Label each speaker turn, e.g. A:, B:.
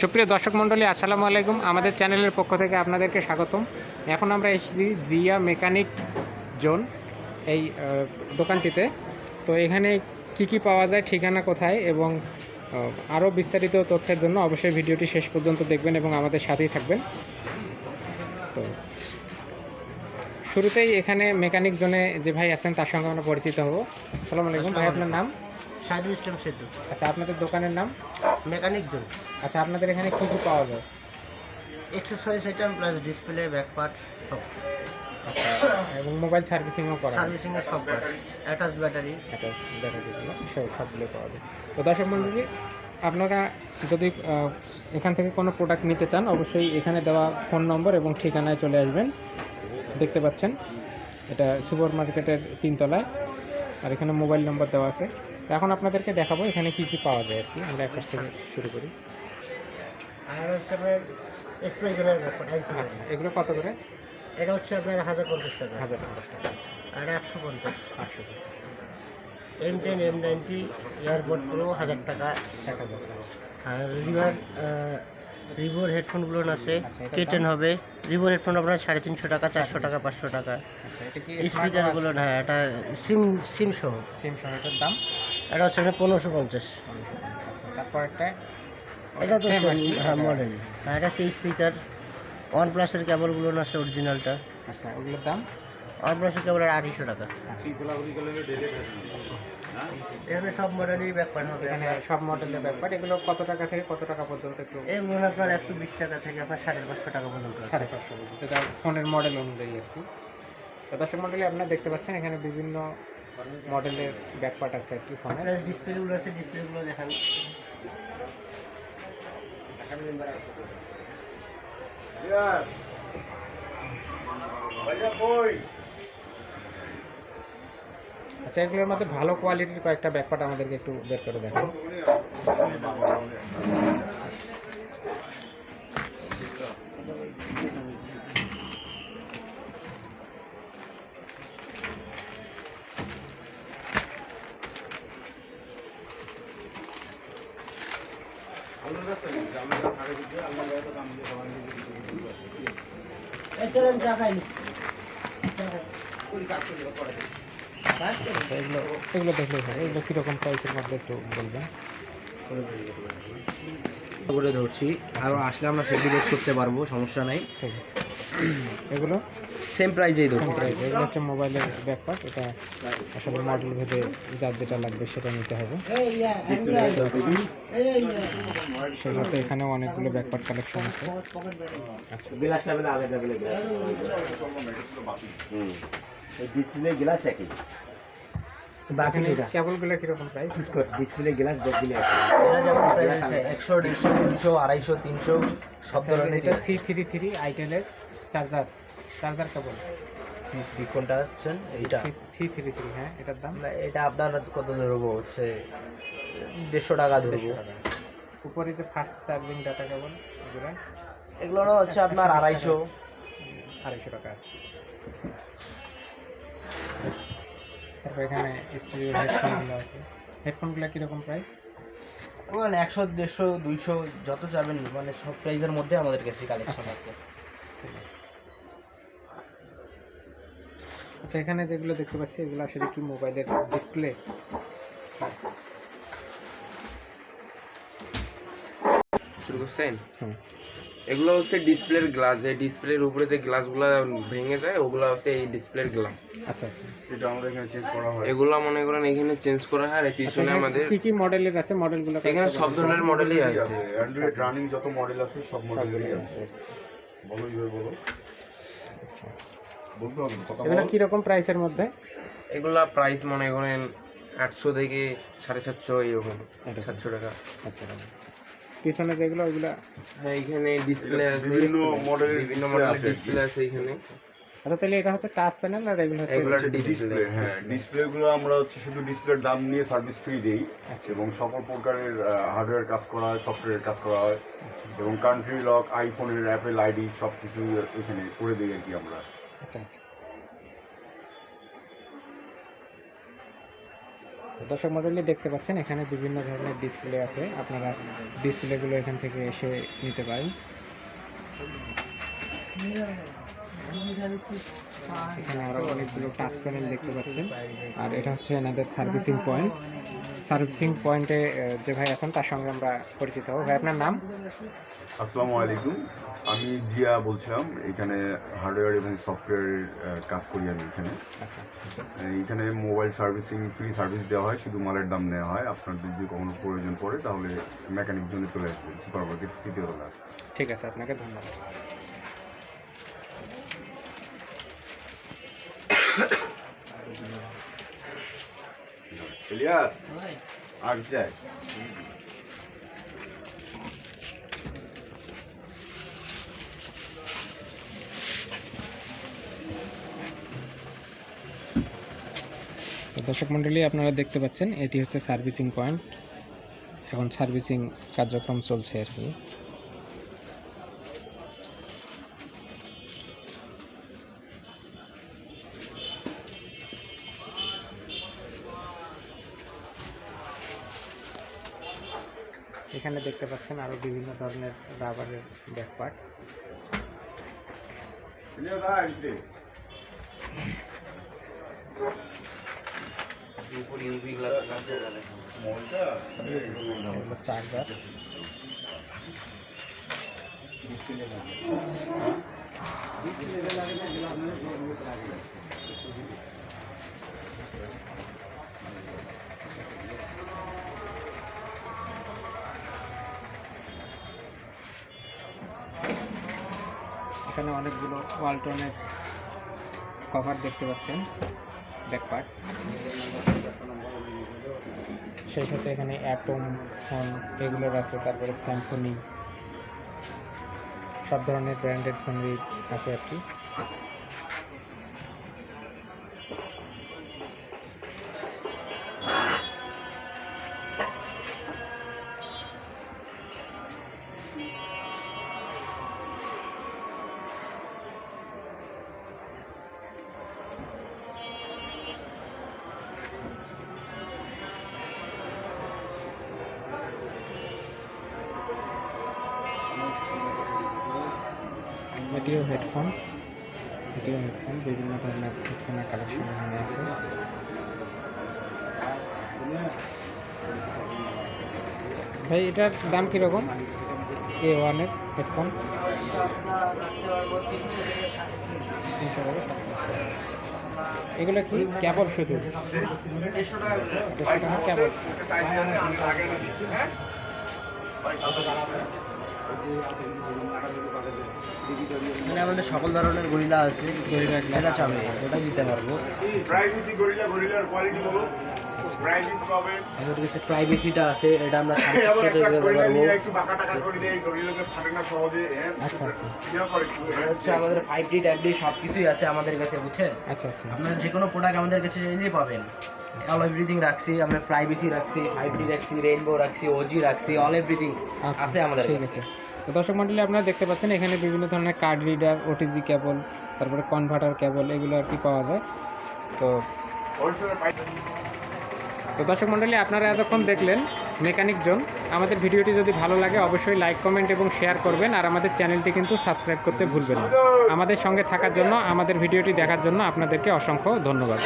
A: সুপ্রিয় দর্শক মণ্ডলী, আসসালামু আলাইকুম। আমাদের চ্যানেলের পক্ষ থেকে আপনাদেরকে স্বাগতম। এখন আমরা এসেছি জিয়া মেকানিক জোন, এই দোকানটিতে। তো এখানে কি কি পাওয়া যায়, ঠিকানা কোথায় এবং আরও বিস্তারিত তথ্যের জন্য অবশ্যই ভিডিওটি শেষ পর্যন্ত দেখবেন এবং আমাদের সাথেই থাকবেন। তো শুরুতেই এখানে মেকানিক জোনে যে ভাই আছেন তার সঙ্গে আমরা পরিচিত হব। আসসালামু আলাইকুম ভাই আপনার নাম?
B: সাইদুল ইসলাম সেতু
A: আচ্ছা আপনাদের দোকানের নাম?
B: Mechanic zone.
A: আচ্ছা আপনাদের এখানে কী কী পাওয়া যায়?
B: Accessories item plus display back part সব।
A: আচ্ছা এবং মোবাইল সার্ভিসিংও করা
B: সার্ভিসিং এর সব অ্যাটাচ ব্যাটারি
A: দেখা যেগুলো সব সবগুলো পাওয়া যায়। তো দর্শক মণ্ডলী আপনারা যদি এখান থেকে কোনো প্রোডাক্ট নিতে চান অবশ্যই এখানে দেওয়া ফোন নম্বর এবং ঠিকানায় চলে আসবেন। দেখতে পাচ্ছেন। এটা সুপার মার্কেটের তিনতলায়। আর এখানে মোবাইল নম্বর দেওয়া আছে। এখন আপনাদেরকে দেখাবো এখানে কি কি পাওয়া যায় আর কি। আমরা এক থেকে শুরু করি।
B: আর হচ্ছে আপনার
A: আচ্ছা এগুলো কত করে?
B: এটা হচ্ছে আপনার হাজার পঞ্চাশ টাকা।
A: হাজার পঞ্চাশ টাকা
B: আর একশো পঞ্চাশ।
A: টাকা
B: এম টেন এম নাইনটি এয়ারবোর্ড প্রো হাজার টাকা।
A: এক হাজার টাকা।
B: আর রিভার রিভোর হেডফোনগুলো আছে
A: আচ্ছা, এটা
B: কে টেন হবে। রিভোর হেডফোন আপনার সাড়ে তিনশো টাকা চারশো টাকা পাঁচশো টাকা।
A: আচ্ছা
B: স্পিকারগুলো না এটা সিম সিম সহ।
A: সিম সমেটের দাম?
B: এটা হচ্ছে পনেরোশো পঞ্চাশ।
A: আচ্ছা তারপর একটা?
B: এটা তো। হ্যাঁ মডেল হ্যাঁ এটা সেই স্পিকার ওয়ান প্লাসের কেবলগুলো আছে অরিজিনালটা
A: আচ্ছা ওগুলোর দাম?
B: ওয়ান প্লাসের কেবল আর আড়াইশো টাকা। এখানে সব মডেলই ব্যাপার হবে।
A: এখানে সব মডেলের ব্যাপার। এগুলো কত টাকা থেকে কত টাকা পর্যন্ত একটু
B: এগুলো আপনার একশো বিশ টাকা থেকে আপনার সাড়ে পাঁচশো টাকা পর্যন্ত
A: সাড়ে পাঁচশো পর্যন্ত। এটা ফোনের মডেল অনুযায়ী আর কি। তো দর্শক মডেলে আপনারা দেখতে পাচ্ছেন এখানে বিভিন্ন মডেলের ব্যাকপার্ট আছে আর কি ফোনের।
B: ডিসপ্লেগুলো আছে ডিসপ্লেগুলো দেখান।
A: আচ্ছা এগুলোর মধ্যে ভালো কোয়ালিটির কয়েকটা ব্যাকপার্ট আমাদেরকে একটু বের করে দেখান।
B: খাইনি
A: আচ্ছা, এগুলো এগুলো দেখলেই হবে এগুলো কীরকম প্রাইসের মধ্যে একটু বলবেন?
C: করে ধরছি। আর আসলে আমরা সেটি বেস করতে পারব সমস্যা নাই।
A: ঠিক আছে। এগুলো?
C: সেম প্রাইজেই দেবো
A: সেম এগুলো হচ্ছে মোবাইলের ব্যাকপার্ট এটা আসলে মডেল ভেদে যার যেটা লাগবে সেটা নিতে হবে। সেগুলোতে এখানে অনেকগুলো ব্যাকপার্ট কালেকশন আছে।
C: গ্লাসটা আলাদা ডিসপ্লে গ্লাস একই।
A: কেবলগুলো কীরকম প্রাইস
C: ডিসপ্লে গ্লাস
D: যেমন প্রাইস আছে সব ধরনের
A: এটা সি আইটেলের চার্জার চার্জার কেবল?
D: কোনটা হচ্ছেন? এইটা।
A: সি থ্রি থ্রি হ্যাঁ এটার দাম?
D: না, এটা আপনার কত ধরবো হচ্ছে দেড়শো টাকা ধরবো
A: উপরে যে ফাস্ট চার্জিং ডাটা কেবল এগুলো?
D: এগুলো হচ্ছে আপনার আড়াইশো।
A: আড়াইশো টাকা আছে। তারপর এখানে স্টুডিও হেডফোনগুলো আছে। হেডফোনগুলো কীরকম প্রাইস
D: মানে একশো দেড়শো দুইশো যত যাবেন মানে সব প্রাইসের মধ্যে আমাদের কাছে কালেকশন আছে।
A: আচ্ছা এখানে যেগুলো দেখতে পাচ্ছি এগুলো আসলে কি মোবাইলের ডিসপ্লে
E: শুরু করছেন
A: হুম।
E: এগুলো হচ্ছে ডিসপ্লের গ্লাস এই ডিসপ্লের উপরে যে গ্লাসগুলো ভেঙে যায় ওগুলো হচ্ছে এই ডিসপ্লের গ্লাস।
A: আচ্ছা আচ্ছা।
F: এটা আমাদের এখানে চেঞ্জ করা হয়।
E: এগুলো মনে করেন এখানে চেঞ্জ করা হয় আর এই পিছনে আমাদের
A: কি কি মডেলের আছে? মডেলগুলো
E: এখানে সব ধরনের মডেলই আছে।
F: অ্যান্ড্রয়েড রানিং যত মডেল আছে সব মডেলই আছে। বলো এবার বলো। না,
A: এগুলো
F: বল।
A: কীরকম প্রাইসের মধ্যে?
E: এগুলা প্রাইস মনে করেন আটশো থেকে সাড়ে সাতশো এরকম
A: এরকম।
E: সাতশো টাকা।
A: আচ্ছা। পিছনে যেগুলো ওইগুলো।
E: হ্যাঁ এখানে ডিসপ্লে আছে।
F: বিভিন্ন মডেলের
E: বিভিন্ন মডেলের ডিসপ্লে আছে এখানে।
A: আচ্ছা তাহলে এটা হচ্ছে টাচ প্যানেল আর এগুলো হচ্ছে
E: এগুলো
F: ডিসপ্লে
E: ডিসপ্লে
F: হ্যাঁ ডিসপ্লেগুলো আমরা হচ্ছে শুধু ডিসপ্লের দাম নিয়ে সার্ভিস ফ্রি দিই
A: আচ্ছা।
F: এবং সকল প্রকারের হার্ডওয়্যার কাজ করা হয় সফটওয়্যার কাজ করা হয় এবং কান্ট্রি লক আইফোনের অ্যাপেল আইডি সব কিছু এখানে করে দিই আর কি আমরা।
A: আচ্ছা আচ্ছা। দর্শক মডেলই দেখতে পাচ্ছেন, এখানে বিভিন্ন ধরনের ডিসপ্লে আছে। আপনারা ডিসপ্লেগুলো এখান থেকে এসে নিতে পারেন। এখানে আরও অনেকগুলো টাচ প্যানেল দেখতে পাচ্ছেন। আর এটা হচ্ছে এনাদের সার্ভিসিং পয়েন্ট সার্ভিসিং পয়েন্টে যে ভাই আছেন তার সঙ্গে আমরা পরিচিত হব। ভাই আপনার নাম?
F: আসসালামু আলাইকুম। আমি জিয়া বলছিলাম এখানে হার্ডওয়্যার এবং সফটওয়্যার কাজ করি আমি এখানে।
A: আচ্ছা
F: এখানে মোবাইল সার্ভিসিং ফ্রি সার্ভিস দেওয়া হয় শুধু মালের দাম নেওয়া হয়। আপনার যদি কখনো প্রয়োজন পড়ে তাহলে মেকানিক জন্য চলে আসবেন সুপার মার্কেট তৃতীয়
A: ঠিক আছে আপনাকে ধন্যবাদ।
F: ইলিয়াস
A: তো দর্শক মণ্ডলী আপনারা দেখতে পাচ্ছেন এটি হচ্ছে সার্ভিসিং পয়েন্ট। এখন সার্ভিসিং কার্যক্রম চলছে আর কি। এখানে দেখতে পাচ্ছেন আরও বিভিন্ন ধরনের রাবারের ব্যাকপার্ট
F: ইলিয়াস
A: এখানে অনেকগুলো ওয়ালটনের কভার দেখতে পাচ্ছেন ব্যাকপার্ট সেই সাথে এখানে অ্যাটম ফোন এগুলোর আছে, তারপরে স্যামসুনি সব ধরনের ব্র্যান্ডেড ফোনেরই আছে আর কি। এটিও হেডফোন এটিও হেডফোন বিভিন্ন ধরনের হেডফোনের কালেকশন এখানে আছে। ভাই, এটার দাম কীরকম? এ ওয়ানের হেডফোন এগুলো কি কেবল শুধু? দেড়শো
B: মানে আমাদের সকল ধরনের গরিলা আছে
A: গরিলা
B: চাবে ওটা দিতে পারব।
F: প্রাইভেসি গরিলা গরিলার কোয়ালিটি বলো প্রাইভেসি পাবেন
B: আমাদের কাছে প্রাইভেসিটা আছে এটা আমরা
F: হ্যাঁ?
A: আচ্ছা আচ্ছা।
B: আমাদের ফাইভ ডি ট্যাব ডি সব কিছুই আছে আমাদের কাছে বুঝছেন?
A: আচ্ছা আচ্ছা।
B: আপনার যে কোনো প্রোডাক্ট আমাদের কাছে চাইলেই পাবেন। অল এভরিথিং রাখছি আমরা প্রাইভেসি রাখছি ফাইভ ডি রাখছি রেইনবো রাখছি ওজি রাখছি অল এভরিথিং
A: আচ্ছা,
B: আছে আমাদের
A: ঠিক
B: কাছে।
A: দর্শক মন্ডলী, আপনারা দেখতে পাচ্ছেন এখানে বিভিন্ন ধরনের কার্ড রিডার ওটিজি কেবল তারপরে কনভার্টার কেবল এগুলো আর কি পাওয়া যায়। তো তো দর্শক মন্ডলী, আপনারা এতক্ষণ দেখলেন মেকানিক জোন আমাদের ভিডিওটি যদি ভালো লাগে, অবশ্যই লাইক কমেন্ট এবং শেয়ার করবেন, আর আমাদের চ্যানেলটি কিন্তু সাবস্ক্রাইব করতে ভুলবেন না। আমাদের সঙ্গে থাকার জন্য, আমাদের ভিডিওটি দেখার জন্য আপনাদেরকে অসংখ্য ধন্যবাদ।